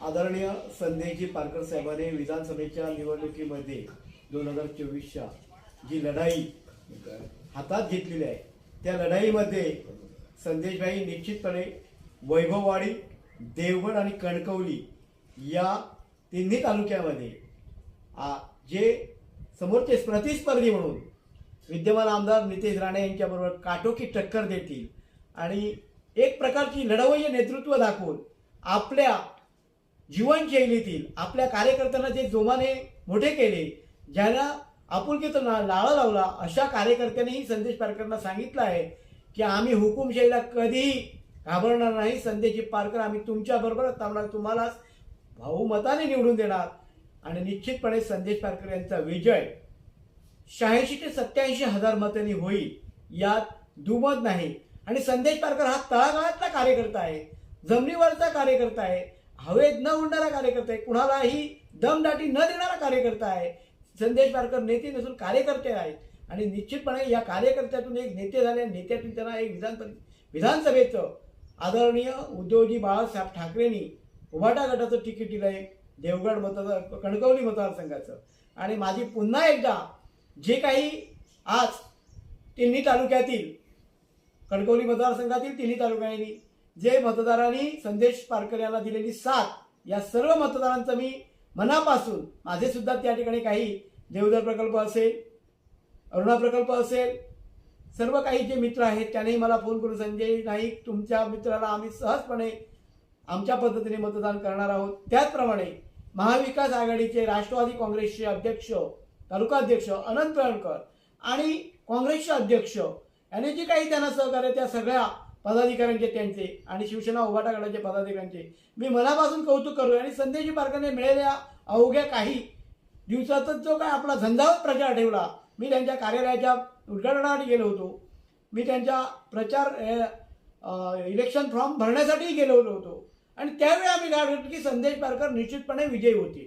आदरणीय संदेशजी पारकर साहेबांनी विधानसभेच्या निवडणुकीमध्ये दोन हजार चोवीसच्या जी लढाई हातात घेतलेली आहे त्या लढाईमध्ये संदेशभाई निश्चितपणे वैभववाडी देवगड आणि कणकवली या तिन्ही तालुक्यामध्ये जे समोरचे प्रतिस्पर्धी म्हणून विद्यमान आमदार नितेश राणे यांच्याबरोबर काटोकी टक्कर देतील आणि एक प्रकारची लढवय्य नेतृत्व दाखवून आपल्या जीवनशैलीतील आपल्या कार्यकर्त्यांना जे जोमाने मोठे केले ज्यांना आपुलकीचा ना लाळा लावला अशा कार्यकर्त्यांनीही संदेश पारकरांना सांगितलं आहे की आम्ही हुकुमशाहीला कधीही घाबरणार नाही. संदेशजी पारकर आम्ही तुमच्याबरोबरच थांबणार. तुम्हालाच बहुमताने निवडून देणार. आणि निश्चितपणे संदेश पारकर यांचा विजय शहाऐंशी ते सत्याऐंशी हजार मतांनी होईल यात दुमत नाही. आणि संदेश पारकर हा तळागाळातला कार्यकर्ता आहे जमिनीवरचा कार्यकर्ता आहे हवेत न उडणारा कार्यकर्ता आहे कुणालाही दमदाटी न देणारा कार्यकर्ता आहे. संदेश पारकर नेते नसून कार्यकर्ते आहेत. आणि निश्चितपणे या कार्यकर्त्यातून एक नेते झाले नेत्यातून त्यांना एक विधान विधानसभेचं आदरणीय उद्योगी बाळासाहेब ठाकरेंनी उभाटा गटाचं तिकीट दिलं आहे देवगड मतदार कणकवली मतदारसंघाचं. आणि माझी पुन्हा एकदा जे काही आज तिन्ही तालुक्यातील कणकवली मतदारसंघातील तिन्ही तालुक्यांनी जे मतदारांनी संदेश पारकर यांना दिलेली साथ या सर्व मतदारांचं मी मनापासून माझे सुद्धा त्या ठिकाणी काही देवदर प्रकल्प असेल अरुणा प्रकल्प असेल सर्व काही जे मित्र आहेत त्यानेही मला फोन करून संजय नाईक तुमच्या मित्राला आम्ही सहजपणे आमच्या पद्धतीने मतदान करणार आहोत. त्याचप्रमाणे महाविकास आघाडीचे राष्ट्रवादी काँग्रेसचे अध्यक्ष तालुका अध्यक्ष अनंत रणकर आणि काँग्रेसचे अध्यक्ष याने जे काही त्यांना सहकार्य त्या सगळ्या पदाधिकाऱ्यांचे त्यांचे आणि शिवसेना उभाटा गटाचे पदाधिकाऱ्यांचे. मी मनापासून कौतुक करू आणि संदेशी पारकरने मिळालेल्या अवघ्या काही दिवसातच जो काय आपला झंझावत प्रचार ठेवला मी त्यांच्या कार्यालयाच्या उद्घाटनासाठी गेलो होतो. मी त्यांच्या प्रचार इलेक्शन फॉर्म भरण्यासाठीही गेलो होतो. आणि त्यावेळी आम्ही काय की संदेश पारकर निश्चितपणे विजयी होतील.